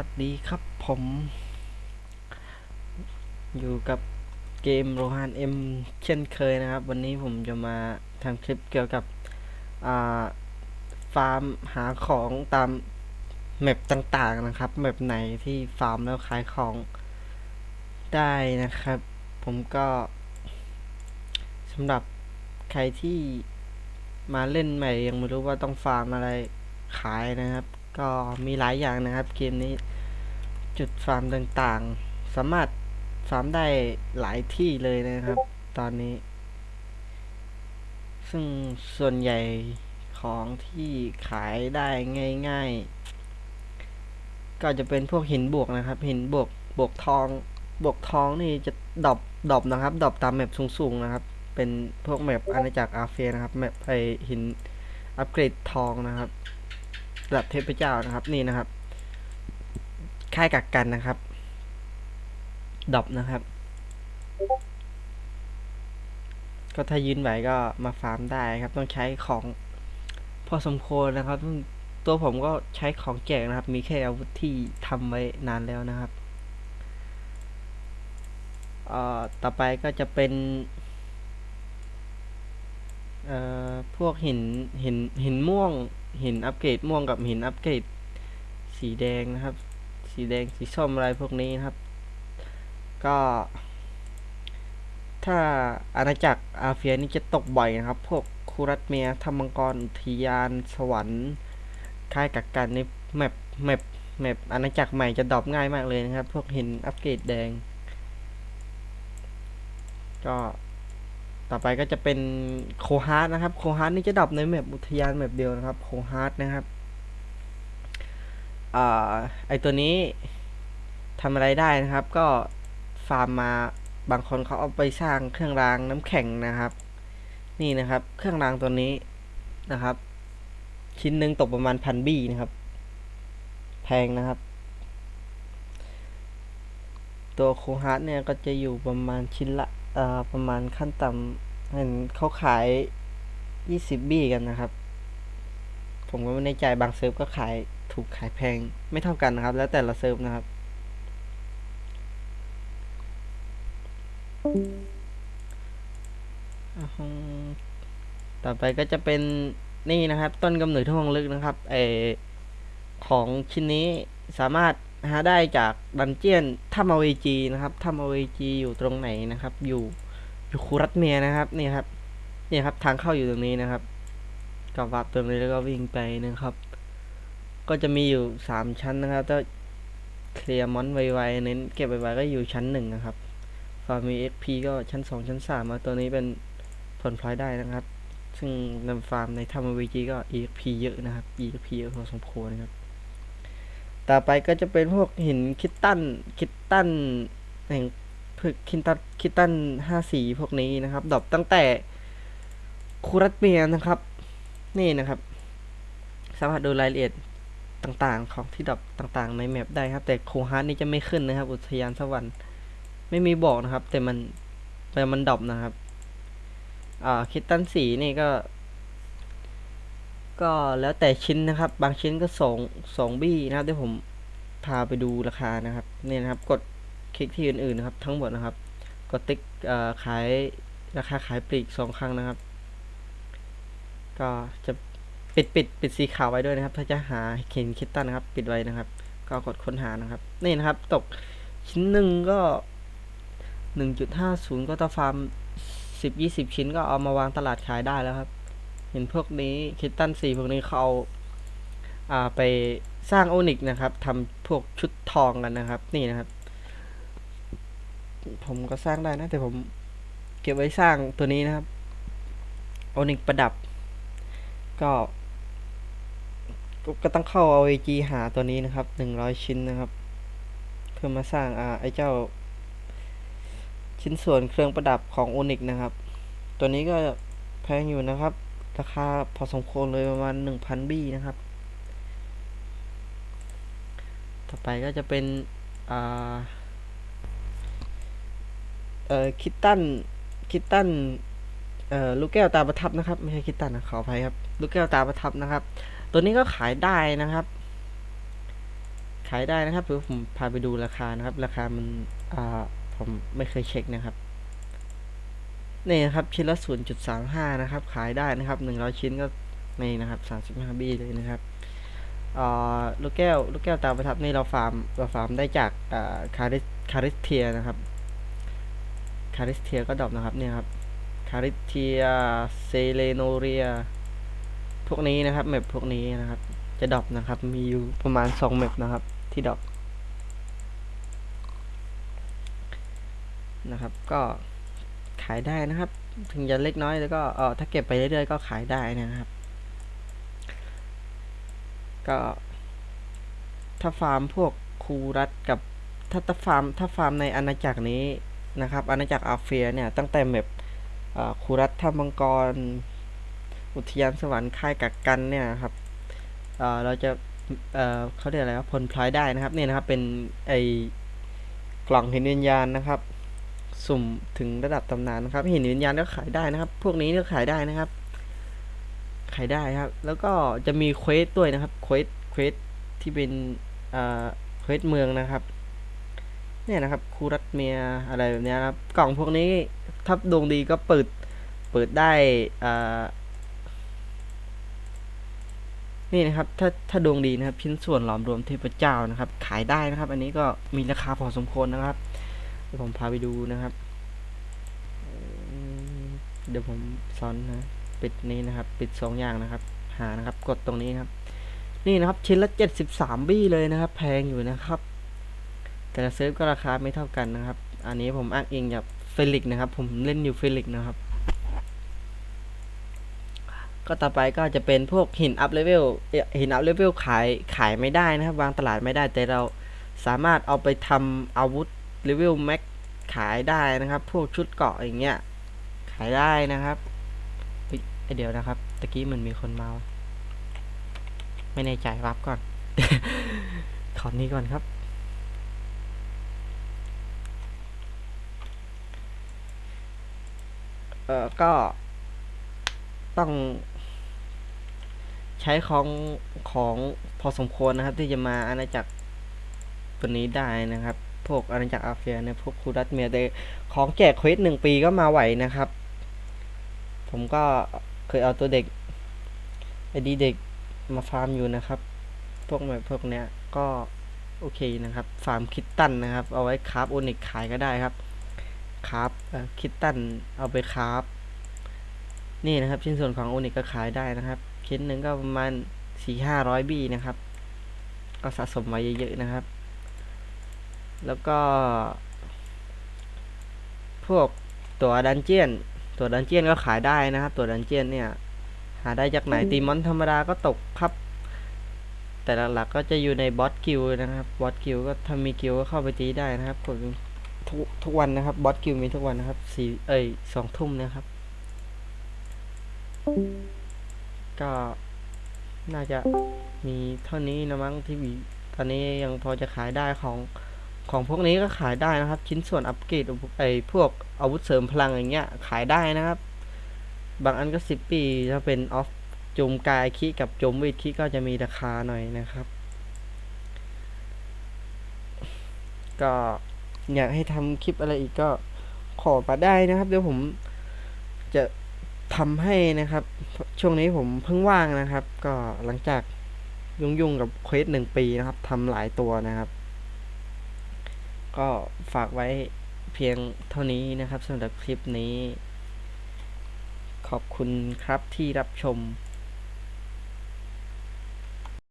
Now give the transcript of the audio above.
วัสดีครับผม อยู่กับเกมโรฮานเอ็มเช่นเคยนะครับ วันนี้ผมจะมาทำคลิปเกี่ยวกับฟาร์มหาของตามแมปต่างๆนะครับแมปไหนที่ฟาร์มแล้วขายของได้นะครับ ผมก็สำหรับใครที่มาเล่นใหม่ยังไม่รู้ว่าต้องฟาร์มอะไรขายนะครับ ก็มีหลายอย่างนะครับ เกมนี้ จุดฟาร์มต่างๆ สามารถฟาร์มได้หลายที่เลยนะครับ ตอนนี้ ซึ่งส่วนใหญ่ของที่ขายได้ง่าย ๆ ก็จะเป็นพวกหินบวกนะครับ หินบวกบวกทองบวกทองนี่จะดอปดอปนะครับ ดอปตามแมปสูงๆนะครับ เป็นพวกแมปอาณาจักรอาเฟียนะครับแมปไอหินอัปเกรดทองนะครับ ระดับเทพเจ้านะครับนี่นะครับ ค่ายกักกันนะครับดอปนะครับ ก็ถ้ายืนไหวก็มาฟาร์มได้ครับ ต้องใช้ของพอสมควรนะครับ ตัวผมก็ใช้ของแจกนะครับ มีแค่อาวุธที่ทำไว้นานแล้วนะครับ เอ่อต่อไปก็จะเป็น เอ่อพวกหินหินหินม่วงหินอัปเกรดม่วงกับหินอัปเกรดสีแดงนะครับ สีแดงสีส้มอะไรพวกนี้นะครับ ก็ ถ้าอาณาจักรอาเฟียนี่จะตกบ่อยนะครับ พวกคูรัตเมียธรรมกรอุทยานสวรรค์ค่ายกักกันในแมปแมปแมปอาณาจักรใหม่จะดรอปง่ายมากเลยนะครับ พวกหินอัปเกรดแดง ก็ ต่อไปก็จะเป็นโคฮาร์ดนะครับ โคฮาร์ดนี่จะดับในแมปอุทยานแมปเดียวนะครับ โคฮาร์ดนะครับอไอตัวนี้ทำอะไรได้นะครับ ก็ฟาร์มมาบางคนเขาเอาไปสร้างเครื่องรางน้ำแข็งนะครับ นี่นะครับ เครื่องรางตัวนี้นะครับ ชิ้นหนึ่งตกประมาณพันบี้นะครับ แพงนะครับ ตัวโคฮาร์ดเนี่ยก็จะอยู่ประมาณชิ้นละ ประมาณขั้นต่ำเห็นเขาขายยี่สิบบี้กันนะครับ ผมก็ไม่แน่ใจบางเซิร์ฟก็ขายถูกขายแพงไม่เท่ากันนะครับ แล้วแต่ละเซิร์ฟนะครับต่อไปก็จะเป็นนี่นะครับ ต้นกำเนิดท่งลึกนะครับเอของชิ้นนี้สามารถ หาได้จากดันเจียนถ้ำอเวจีนะครับถ้ำอเวจีอยู่ตรงไหนนะครับ อยู่อยู่คูรัตเมียนะครับนี่ครับนี่ครับทางเข้าอยู่ตรงนี้นะครับก็วับตรงนี้แล้วก็วิ่งไปนะครับ ก็จะมีอยู่สามชั้นนะครับถ้าเคลียร์มอนไวๆเน้นเก็บไวๆก็อยู่ชั้นหนึ่งนะครับฟาร์มี XP ก็ชั้นสองชั้นสามมาตัวนี้เป็นผลพลอยได้นะครับ ซึ่งนำฟาร์มในถ้ำอเวจีก็ EXP เยอะนะครับ EXP เยอะพอสมควรนะครับ ต่อไปก็จะเป็นพวกหินคิตตันคิตตันแห่งพึกคินตันคิตตันห้าสีพวกนี้นะครับ ดรอปตั้งแต่คูรัตเมียนะครับ นี่นะครับ สามารถดูรายละเอียดต่างๆ ของที่ดรอปต่างๆ ในแมปได้ครับ แต่โคฮาร์ดนี่จะไม่ขึ้นนะครับ อุทยานสวรรค์ไม่มีบอกนะครับ แต่มันแต่มันดรอปนะครับอ่าคิตตันสีนี่ก็ ก็แล้วแต่ชิ้นนะครับ บางชิ้นก็สองสองบี้นะครับเดี๋ยวผมพาไปดูราคานะครับเนี่ยนะครับ กดคลิกที่อื่นๆนะครับ ทั้งหมดนะครับ กดติ๊กขายราคาขายปลีกสองครั้งนะครับ ก็จะปิดปิดปิดสีขาวไว้ด้วยนะครับ ถ้าจะหาเข็นคิตตันนะครับ ปิดไว้นะครับ ก็กดค้นหานะครับ นี่นะครับ ตกชิ้นหนึ่งก็หนึ่งจุดห้าศูนย์ก็ตาฟาร์มสิบยี่สิบชิ้นก็เอามาวางตลาดขายได้แล้วครับ เห็นพวกนี้คิตตันสีพวกนี้เขาเอาอาไปสร้างโอนิกนะครับทำพวกชุดทองกันนะครับ นี่นะครับ ผมก็สร้างได้นะแต่ผมเก็บไว้สร้างตัวนี้นะครับโอนิกประดับ ก็ก็ต้องเข้าเอา AG หาตัวนี้นะครับหนึ่งร้อยชิ้นนะครับ เพื่อมาสร้างอ่าไอเจ้า ชิ้นส่วนเครื่องประดับของโอนิกนะครับ ตัวนี้ก็แพงอยู่นะครับ ราคาพอสมควรเลยประมาณหนึ่งพันบี้นะครับ ต่อไปก็จะเป็นอ่าเอ่อคิตตันคิตตันเอ่อลูกแก้วตาประทับนะครับ ไม่ใช่คิตตันนะขออภัยครับ ลูกแก้วตาประทับนะครับ ตัวนี้ก็ขายได้นะครับ ขายได้นะครับเดี๋ยวผมพาไปดูราคานะครับ ราคามันอ่าผมไม่เคยเช็คนะครับ นี่นะครับชิ้นละ0.35 นะครับ ขายได้นะครับ 100 ชิ้นก็นี่นะครับ35บี้เลยนะครับลูกแก้วลูกแก้วตาประทับนี่เราฟาร์มเราฟาร์มได้จากคาริสคาริสเทียนะครับคาริสเทียก็ดรอปนะครับเนี่ยครับคาริสเทียเซเลโนเรียพวกนี้นะครับแมปพวกนี้นะครับ จะดรอปนะครับ มีอยู่ประมาณ2แมปนะครับ ที่ดรอปนะครับก็ ขายได้นะครับ ถึงจะเล็กน้อยแล้วก็เออถ้าเก็บไปเรื่อยๆก็ขายได้นะครับ ก็ถ้าฟาร์มพวกคูรัตกับถ้าถ้าฟาร์มถ้าฟาร์มในอาณาจักรนี้นะครับอาณาจักรอาเฟียเนี่ยตั้งแต่แมปเอ่อคูรัตถ้ำมังกร อุทยานสวรรค์ค่ายกักกันเนี่ยครับเเราจะเเขาเรียกอะไรว่าผลพลอยได้นะครับเนี่ยนะครับเป็นไอกล่องหินวิญญาณนะครับ สุ่มถึงระดับตำนานนะครับ เหินวิญญาณก็ขายได้นะครับ พวกนี้ก็ขายได้นะครับ ขายได้ครับ แล้วก็จะมีเควสด้วยนะครับเควสเควสที่เป็นเอ่อเควสเมืองนะครับ เนี่ยนะครับคูรัตเมียอะไรแบบนี้นครับ กล่องพวกนี้ถ้าดวงดีก็เปิดเปิดได้อ่านี่นะครับ ถ้าถ้าดวงดีนะครับ ชิ้นส่วนหลอมรวมเทพเจ้านะครับ ขายได้นะครับ อันนี้ก็มีราคาพอสมควรนะครับ ดี๋ยวผมพาไปดูนะครับ เดี๋ยวผมซ้อนนะปิดนี้นะครับ ปิดสองอย่างนะครับ หานะครับ กดตรงนี้ครับ นี่นะครับชิ้นละเจ็ดสิบสามบี้เลยนะครับ แพงอยู่นะครับ แต่ละเซิร์ฟก็ราคาไม่เท่ากันนะครับ อันนี้ผมอ้างอิงจากเฟลิกนะครับ ผมเล่นอยู่เฟลิกนะครับ ก็ต่อไปก็จะเป็นพวกหินอัพเลเวลหินอัพเลเวลขายขายไม่ได้นะครับ วางตลาดไม่ได้แต่เราสามารถเอาไปทำอาวุธ เลเวลแม็กขายได้นะครับ พวกชุดเกาะอย่างเงี้ย ขายได้นะครับเเดี๋ยวนะครับ ตะกี้มันมีคนมา ไม่แน่ใจรับก่อน ขอนี้ก่อนครับ เออก็ ต้อง ใช้ของของพอสมควรนะครับ ที่จะมาอาณาจักรตัวนี้ได้นะครับ พวกอาณาจักรอาเฟียเนี่ยพวกคูรัตเมียแต่ของแจกเควสหนึ่งปีก็มาไหวนะครับ ผมก็เคยเอาตัวเด็กไอดีเด็กมาฟาร์มอยู่นะครับ พวกแบบพวกเนี้ยก็โอเคนะครับ ฟาร์มคิตตันนะครับ เอาไว้คราฟโอนิกขายก็ได้ครับคราฟคิตตันเอาไปคราฟนี่นะครับ ชิ้นส่วนของโอนิกก็ขายได้นะครับชิ้นหนึ่งก็ประมาณสี่ห้าร้อยบีนะครับ ก็สะสมไว้เยอะๆนะครับ แล้วก็ พวกตัวดันเจียน ตัวดันเจียนก็ขายได้นะครับ ตัวดันเจียนเนี่ย หาได้จากไหนตีมอนธรรมดาก็ตกครับ แต่หลักๆก็จะอยู่ในบอสกิลนะครับ บอสกิลก็ถ้ามีกิลก็เข้าไปตีได้นะครับกดทุกทุกวันนะครับบอสกิลมีทุกวันนะครับสี่เอ้ยสองทุ่มนะครับ ก็น่าจะมีเท่านี้นะมั้งที่มีตอนนี้ยังพอจะขายได้ของ ของพวกนี้ก็ขายได้นะครับ ชิ้นส่วนอัปเกรดไอพวกอาวุธเสริมพลังอย่างเงี้ยขายได้นะครับ บางอันก็สิบปีถ้าเป็นออฟจมกายคิกับจมเวทคิก็จะมีราคาหน่อยนะครับ ก็อยากให้ทำคลิปอะไรอีกก็ขอมาได้นะครับ เดี๋ยวผมจะทำให้นะครับ ช่วงนี้ผมเพิ่งว่างนะครับ ก็หลังจากยุ่งๆกับเควสหนึ่งปีนะครับทำหลายตัวนะครับ ก็ฝากไว้เพียงเท่านี้นะครับสำหรับคลิปนี้ ขอบคุณครับที่รับชม